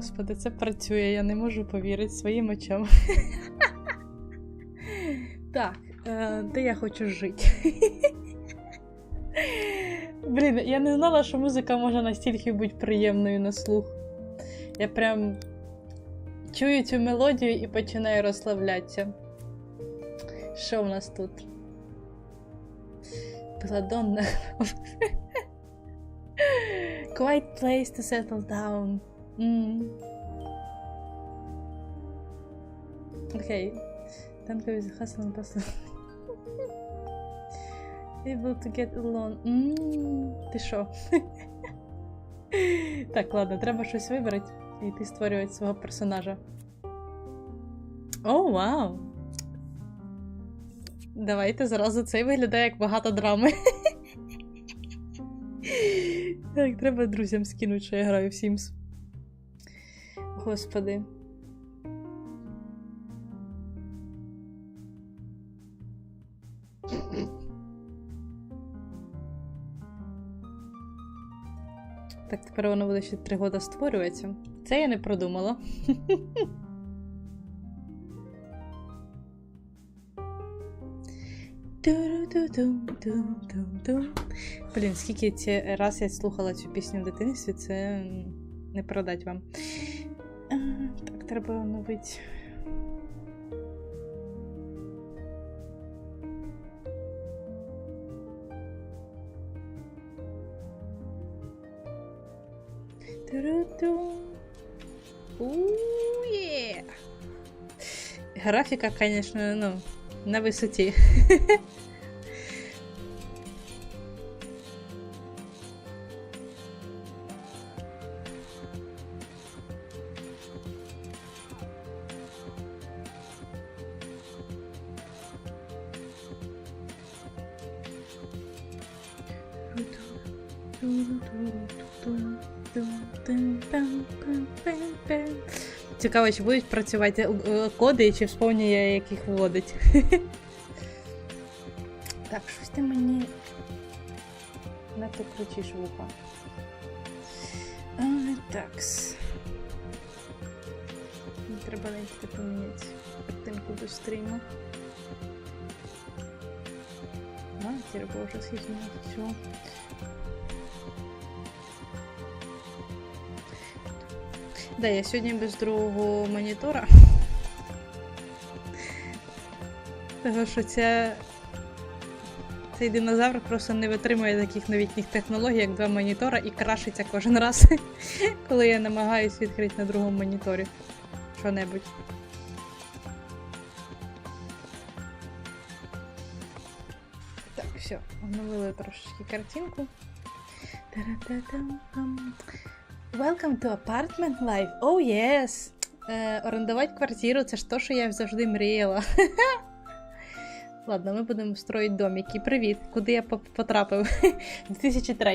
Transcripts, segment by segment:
Господи, це працює, я не можу повірити своїм очам. Так, е, де я хочу жити? Блін, я не знала, що музика може настільки бути приємною на слух. Я прям чую цю мелодію і починаю розслаблятися. Що в нас тут? Беладонна. Quiet place to settle down. Окей. Танко is hustling person. Able to get along. Mm. Ти що? так, ладно, треба щось вибрати і йти створювати свого персонажа. О, вау! Давайте зразу цей виглядає як багато драми. Так, треба друзям скинути, що я граю в Sims. Господи. Так, тепер воно буде ще три роки створюватися. Це я не продумала. Блін, скільки раз я слухала цю пісню в дитинстві, це не продать вам. А, так, треба оновити. Ту-ру-ту. У-є. Графіка, звісно, ну, на висоті. Цікаво, чи будуть працювати е, коди, чи вспомню я, як їх вводить. Так, щось ти мені не то кричиш вуха. Такс. Треба навіть поміняти картинку до стріму. Матір Боже, скільки у нас всього. Да, я сьогодні без другого монітора. Того, що ця... цей динозавр просто не витримує таких новітніх технологій, як два монітора, і крашиться кожен раз, коли я намагаюсь відкрити на другому моніторі що-небудь. Оновили трошечки картинку. Welcome to apartment life. Oh yes! Е, орендувати квартиру це ж то, що я завжди мріяла. Ладно, ми будемо строїти домики. Привіт! Куди я потрапив? 2003.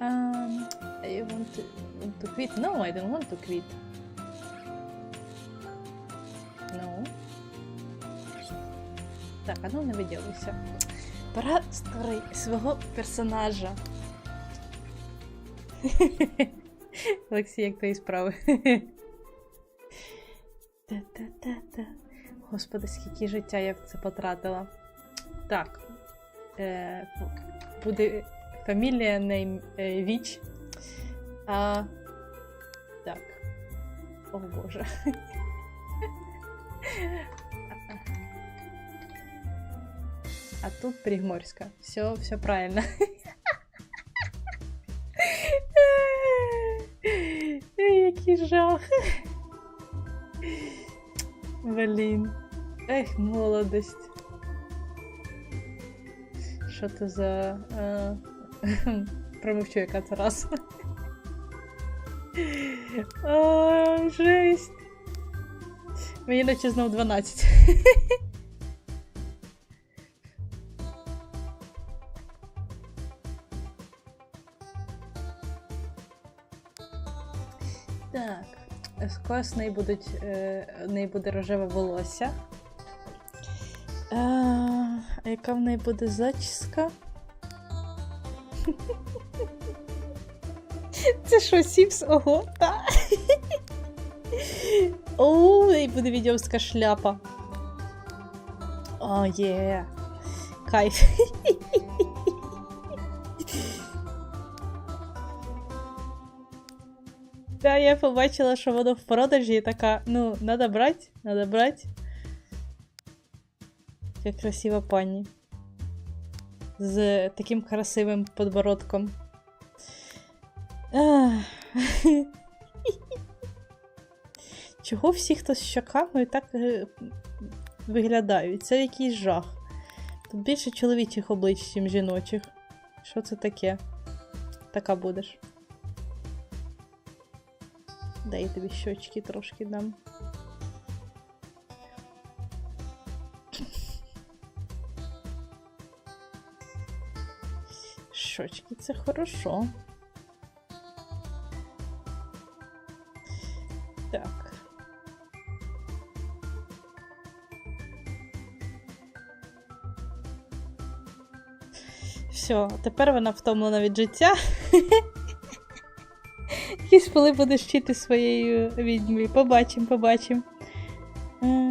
um, I want to, want to quit. No, I don't want to quit. Так, а ну не виділися. Пора створити свого персонажа. Олексій, як твої справи? Та-та-та-та. Господи, скільки життя я в це потратила. Так. Е, буде фамілія name е, Віч. А, так. О Боже. А тут Пригморська. Все, все правильно. Який жах. Блін. Ех, молодость. Що це за. Е... Промовчу, яка це раса. А, жесть. Мені наче знов 12. З неї будуть, е, в неї буде рожеве волосся. Е, а яка в неї буде зачіска? Це що, Сіпс? Ого, та. О, і буде відьомська шляпа. О, є. Кайф. Та я побачила, що воно в продажі і така, ну, надо брати, надо брати. Яка красива пані. З таким красивим подбородком. Чого всі, хто з щоками так е, виглядають? Це якийсь жах. Тут більше чоловічих облич, ніж жіночих. Що це таке? Така будеш. Дай я тобі щочки трошки дам. Щочки це хорошо. Так. Все, тепер вона втомлена від життя. Якісь коли будеш вчити своєю відьмою. Побачимо, побачимо. Е,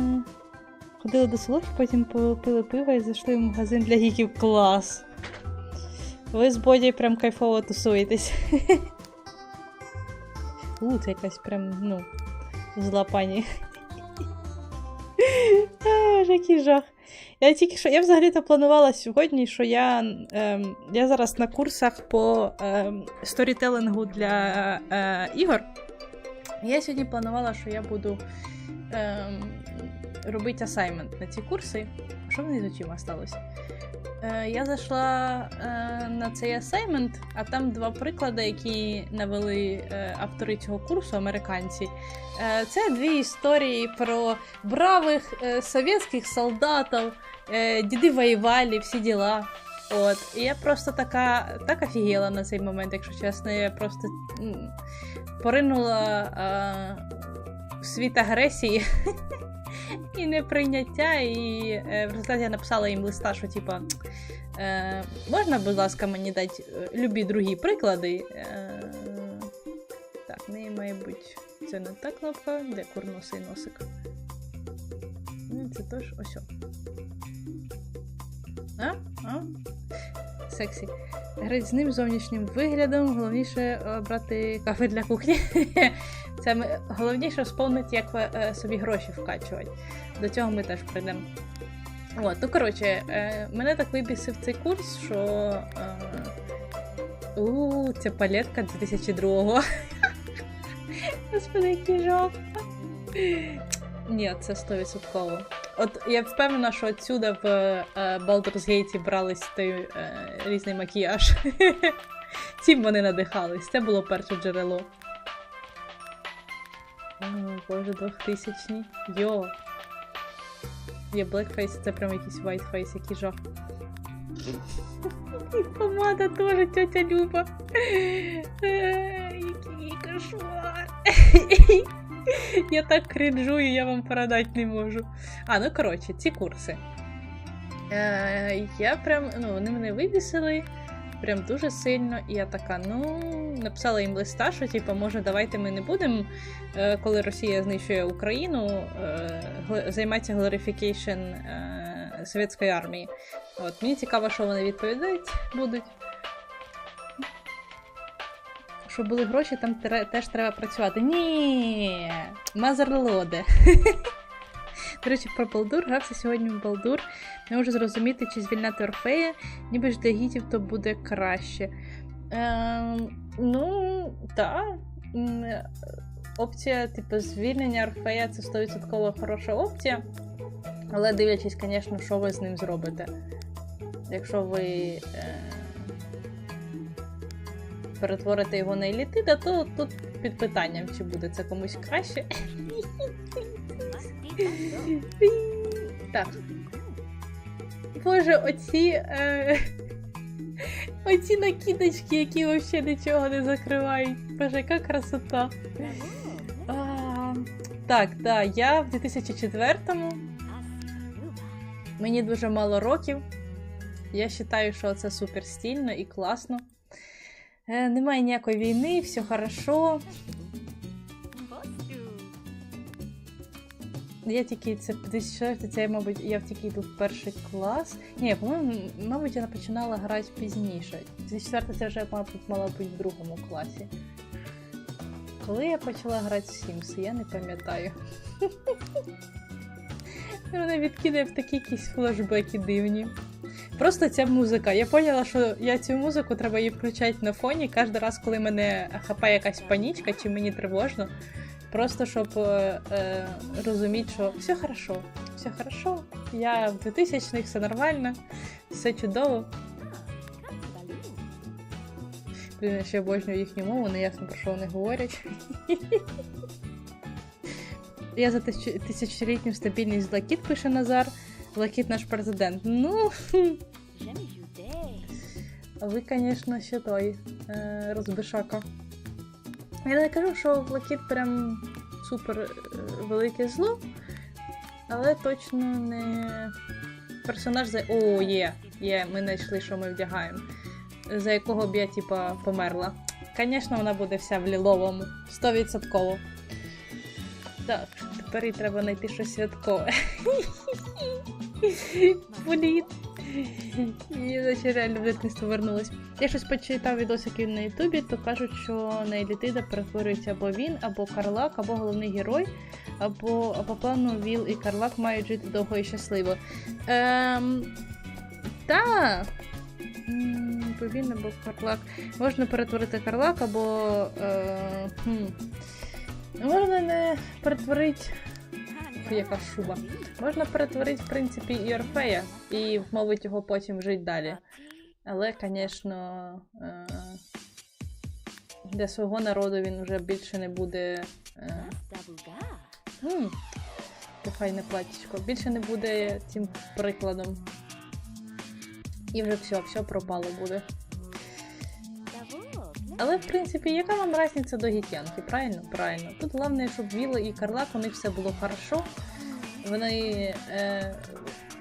Ходили до солохи, потім попили пиво і зайшли в магазин для гіків. Клас! Ви з Бодій прям кайфово тусуєтесь. У, це якась прям, ну, зла пані. А, Який жах. Я тільки що. Я взагалі-то планувала сьогодні, що я ем, я зараз на курсах по ем, сторітелингу для е, ігор. Я сьогодні планувала, що я буду ем, робити асаймент на ці курси. Що в мене з очима сталося? Е, я зайшла е, на цей асаймент, а там два приклади, які навели е, автори цього курсу, американці. Це дві історії про бравих совєтських солдатів, діди воювали, всі діла. От. І я просто така так офігела на цей момент, якщо чесно. Я просто поринула е, в світ агресії і неприйняття. І е, в результаті я написала їм листа, що типа. Е, можна, будь ласка, мені дати е, любі другі приклади. Так, не мабуть. Це не та кнопка, де курносий носик. Ну, це теж ось. А? А? Сексі. Грать з ним зовнішнім виглядом, головніше брати кафе для кухні. Це головніше сповнити, як е, собі гроші вкачувати. До цього ми теж прийдемо. От, ну коротше, е, мене так вибісив цей курс, що. Е, у, це палетка 2002-го. Господи, який жах. Ні, це 100%. От я впевнена, що отсюда в е, Baldur's Gate брались той е, різний макіяж. Цим вони надихались. Це було перше джерело. О, боже, 2000 Йо. Є Blackface, це прям якийсь Whiteface, який жах. І помада теж тетя Люба. Е, Який кошмар. Я так кринжую, я вам передати не можу. А, ну коротше, ці курси. Е, Я прям, ну, вони мене вивісили прям дуже сильно. І я така, ну, написала їм листа, що типу, може, давайте ми не будемо, е, коли Росія знищує Україну, е, займатися глорифікейшн е, совєтської армії. От, Мені цікаво, що вони відповідають будуть. Щоб були гроші, там теж треба працювати. Ні, мазерлоде. До речі, про Балдур грався сьогодні в Балдур. Не можу зрозуміти, чи звільняти Орфея, ніби ж для гітів то буде краще. Е, ну, так. Опція, типу, звільнення Орфея це 100% хороша опція. Але дивлячись, звісно, що ви з ним зробите. Якщо ви е, перетворите його на елітида, то тут під питанням, чи буде це комусь краще. Так. Боже, оці. Е... Оці накидочки, які взагалі нічого не закривають. Боже, яка красота. А, так, да, я в 2004-му. Мені дуже мало років. Я вважаю, що це супер стільно і класно. Е, немає ніякої війни, все хорошо. Я тільки це 2004, це, мабуть, я тільки йду в перший клас. Ні, по-моєму, мабуть, я починала грати пізніше. 2004 це вже, мабуть, мала бути в другому класі. Коли я почала грати в Sims, я не пам'ятаю. Мене відкидає в такі якісь флешбеки дивні. Просто ця музика. Я поняла, що я цю музику треба її включати на фоні кожен раз, коли мене хапає якась панічка чи мені тривожно. Просто щоб е, е, розуміти, що все хорошо, все хорошо. Я в 2000-х, все нормально, все чудово. Блін, я ще обожнюю їхню мову, не ясно про що вони говорять. Я за тисяч- тисячолітню стабільність Блакіт пише Назар. Блакіт наш президент. Ну, ви, звісно, ще той е, розбишака. Я не кажу, що Блакіт прям супер е, велике зло, але точно не персонаж за. О, є! Є, ми знайшли, що ми вдягаємо. За якого б я, типа, померла. Звісно, вона буде вся в ліловому. 100%. Так, тепер їй треба знайти щось святкове. Блін. Я наче реально в дитинство вернулась. Я щось почитав відосики на Ютубі, то кажуть, що на Елітида перетворюється або він, або Карлак, або головний герой, або, або плану Віл і Карлак мають жити довго і щасливо. Ем, та. М, Або він, або Карлак. Можна перетворити Карлак, або. Е, хм. Можна не перетворити. Яка шуба. Можна перетворити, в принципі, і Орфея, і вмовити його потім жити далі. Але, звісно, е, для свого народу він вже більше не буде. Е, файне платічко. Більше не буде цим прикладом. І вже все, все пропало буде. Але в принципі, яка вам різниця до гітянки? Правильно? Правильно. Тут головне, щоб Віла і Карлак, у них все було хорошо. Вони. Е,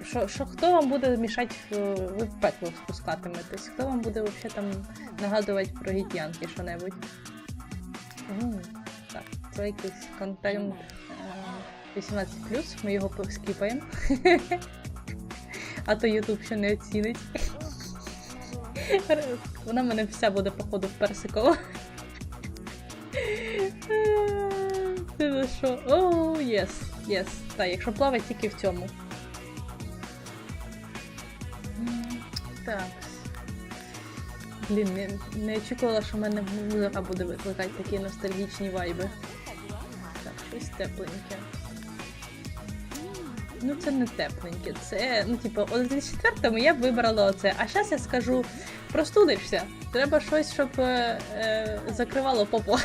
що, що хто вам буде мішати, в- ви в пекло спускатиметесь? Хто вам буде взагалі там нагадувати про гітянки що-небудь? Так, це якийсь контент е, 18+, ми його скіпаємо. А то Ютуб ще не оцінить. Вона мене вся буде, походу, в персиково. Ти за що? О, єс, єс. Так, якщо плавати тільки в цьому. Так. Блін, не, не очікувала, що в мене музика буде викликати такі ностальгічні вайби. Так, щось тепленьке. Ну, це не тепленьке. Це, ну, типу, у 2004-му я вибрала оце. А зараз я скажу, простудишся. Треба щось, щоб е, е, закривало попу.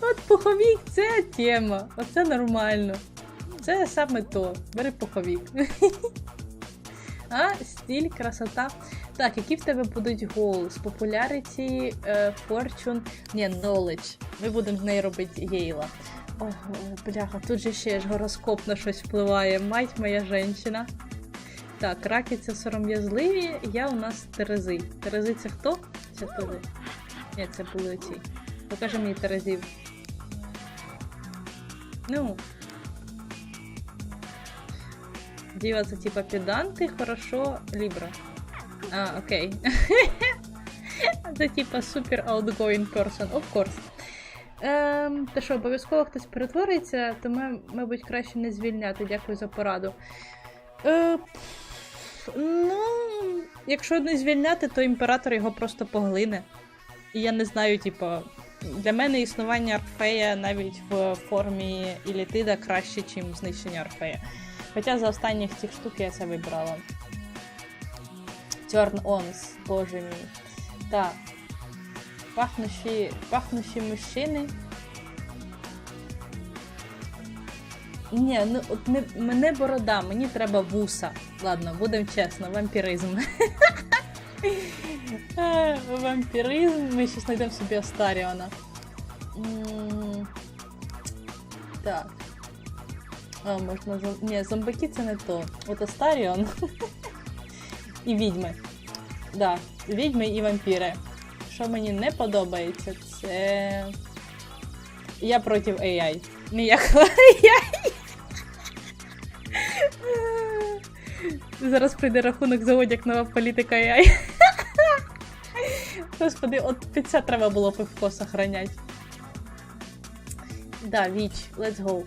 От пуховік це тема. Оце нормально. Це саме то. Бери пуховік. А, стиль, красота. Так, які в тебе будуть голос? Popularity, е, Fortune, ні, Knowledge. Ми будемо з неї робити Єйла. Ого, бляха, тут же ще ж гороскоп на щось впливає. Мать моя женщина. Так, раки це сором'язливі, я у нас Терези. Терези це хто? Це Терези. Ні, це були ці. Покажи мені Терезів. Ну. Діва це типа педанти, хорошо, Лібра. А, окей. Це типа супер outgoing person, of course. Ем, та що, обов'язково хтось перетвориться, то ми, мабуть, краще не звільняти. Дякую за пораду. Е, ну, якщо не звільняти, то імператор його просто поглине. І я не знаю, типа, для мене існування Орфея навіть в формі Ілітида краще, ніж знищення Орфея. Хоча за останніх цих штук я це вибрала. Turn ons, боже мій. Так. Пахнущі, пахнущі мужчини. Ні, ну от не, мене борода, мені треба вуса. Ладно, будемо чесно, вампіризм. Вампіризм, ми зараз знайдемо собі Астаріона. Так. А, можна. Ні, зомбаки це не то. От Астаріон. І відьми. Да, відьми і вампіри. Що мені не подобається, це. Я проти AI. Ніякого AI. Зараз прийде рахунок за одяг нова політика AI. Господи, от під це треба було пивко сохранять. Да, Віч, let's go.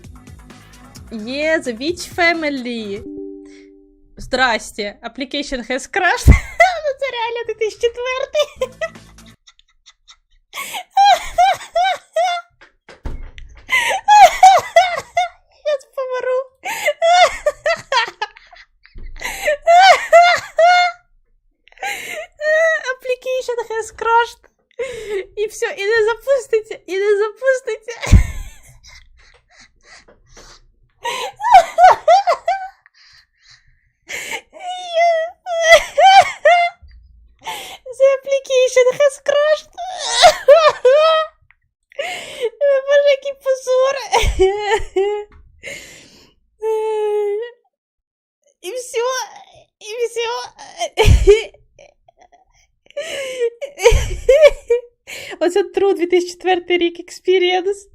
Є, the Witch Family. Здрасте. Application has crashed. ну це реально 2004. Application таке скрашт. І все, і не запуститься, і не запуститься. The application has crashed. Боже, який позор. І все, і все. Оце True 2004 рік Experience.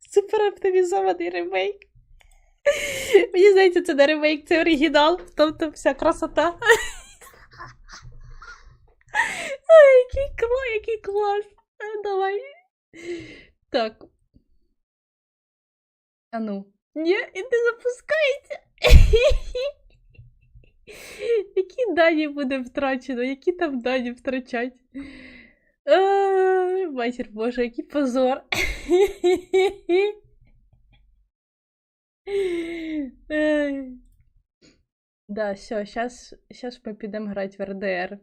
Супер оптимізований ремейк. Мені здається, це не ремейк, це оригінал, тобто вся красота. Ай, який клас, який клас. Е, Давай. Так. А ну. Ні, і не запускається. Які дані буде втрачено? Які там дані втрачать? Матір Боже, який позор. Да, все, щас ми підемо грати в РДР.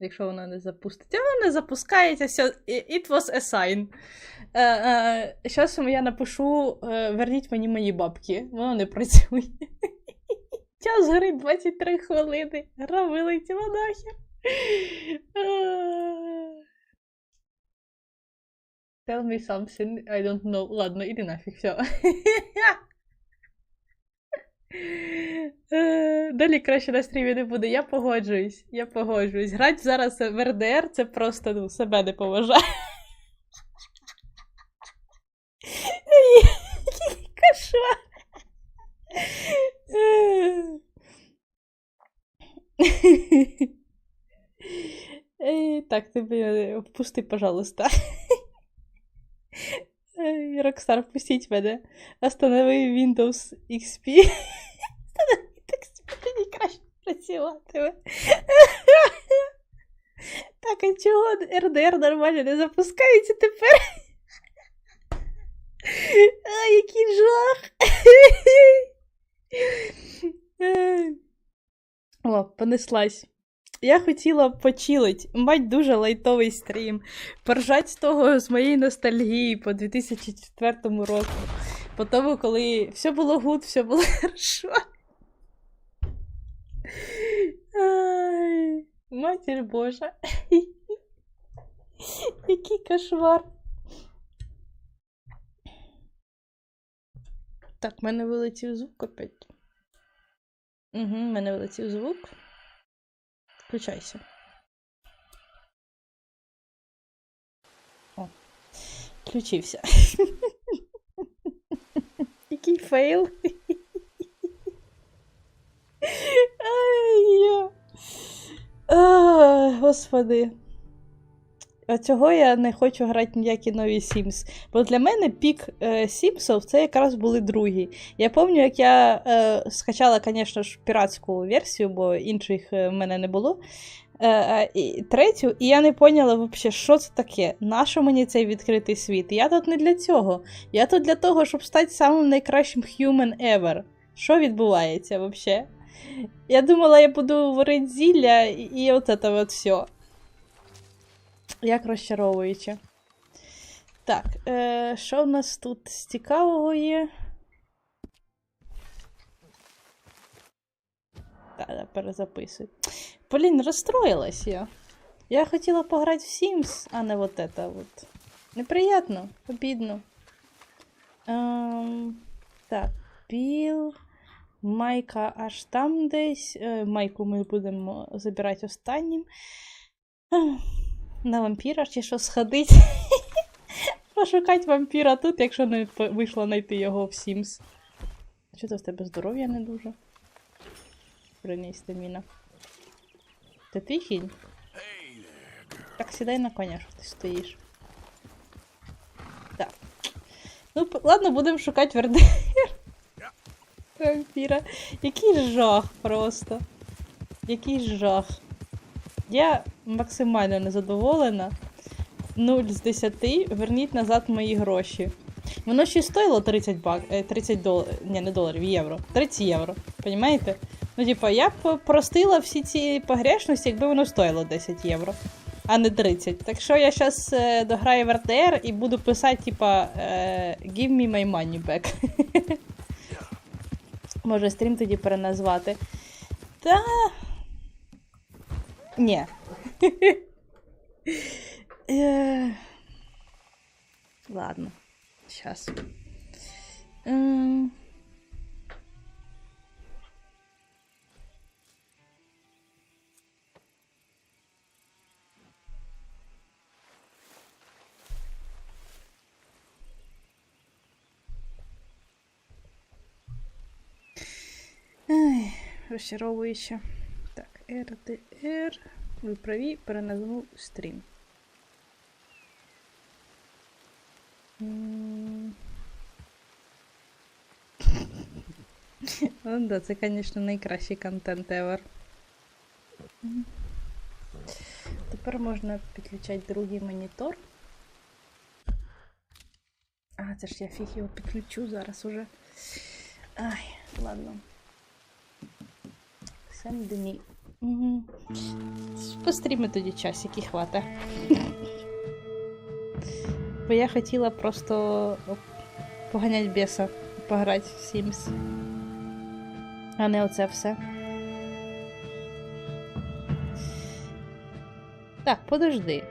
Якщо вона не запуститься. Вона не запускається, все, it was a sign. Е, е, щас я напишу: е, верніть мені мої бабки. Воно не працює. Час горить 23 хвилини. Гра вилетіла нахер. Е. Tell me something, I don't know. Ладно, іди нафіг, все. Далі краще на стрімі не буде. Я погоджуюсь. Я погоджуюсь. Грати зараз в РДР це просто ну, себе не поважає. Кошмар. Так, ти впусти, пожалуйста. Rockstar, впустіть мене. Останови Windows XP. Останови XP, тоді краще працюватиме. Так, а чого RDR нормально не запускається тепер? А, який жах! О, понеслась. Я хотіла почилить, мать дуже лайтовий стрім, поржать з того з моєї ностальгії по 2004 року. По тому, коли все було гуд, все було хорошо. Ай, матір Божа. Який кошмар. Так, в мене вилетів звук опять. Угу, в мене вилетів звук. Включайся. О, включився. Який фейл. Ай, я. А, Господи. Цього я не хочу грати ніякі нові Sims. Бо для мене пік е, Сімсов це якраз були другі. Я пам'ятаю, як я е, скачала, звісно ж, піратську версію, бо інших е, в мене не було. Е, е, і, третю, і я не поняла, взагалі, що це таке. Нащо мені цей відкритий світ? Я тут не для цього. Я тут для того, щоб стати самим найкращим human ever. Що відбувається взагалі? Я думала, я буду варити зілля і от це от все. Як розчаровуюче. Так, е, що в нас тут з цікавого є? Так, да, перезаписуй. Блін, розстроїлась я. Я хотіла пограти в Sims, а не вот это вот. Неприятно, обідно. Ем, так, Біл, Майка аж там десь. Е, Майку ми будемо забирати останнім. На вампіра чи що сходить. Пошукати вампіра тут, якщо не вийшло знайти його в Sims. Що то в тебе здоров'я не дуже? Броня і стаміна. Це твій кінь? Так сідай на коня, що ти стоїш. Так. Ну, ладно, будемо шукати вердер. Вампіра. Який жах просто. Який жах. Я максимально незадоволена. 0 з 10. Верніть назад мої гроші. Воно ще стоїло 30 бак, е, 30 доларів, ні, не доларів, євро. 30 євро. Понімаєте? Ну, типа, я б простила всі ці погрешності, якби воно стоїло 10 євро, а не 30. Так що я зараз е, дограю в РДР і буду писати, типа, е, give me my money back. Може, стрім тоді переназвати. Та. Ні. Е, Ладно. Сейчас. Ай, розчаровуюче. RDR. Ви праві, переназву стрім. Ну да, це, звісно, найкращий контент ever. Тепер можна підключати другий монітор. А, це ж я фіг його підключу зараз уже. Ай, ладно. Send me. Угу. Постріми тоді часики хвата. Бо я хотіла просто поганяти біса, пограти в Sims. А не оце все. Так, подожди.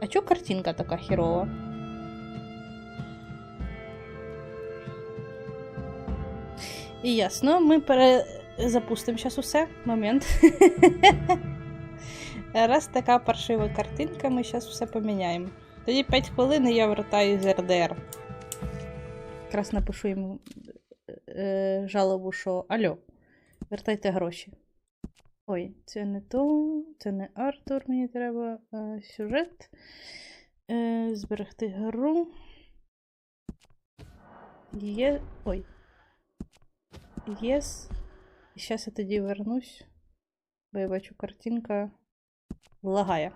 А чо картинка така херова? І ясно, ми перезапустимо зараз усе. Момент. Раз така паршива картинка, ми зараз все поміняємо. Тоді 5 хвилин і я вертаю з РДР. Якраз напишу йому е, жалобу, що Алло, вертайте гроші. Ой, це не то, це не Артур, мені треба е, сюжет. Е, зберегти гру. Є. Ой. Єс. Зараз я тоді вернусь, бо я бачу картинка лагає.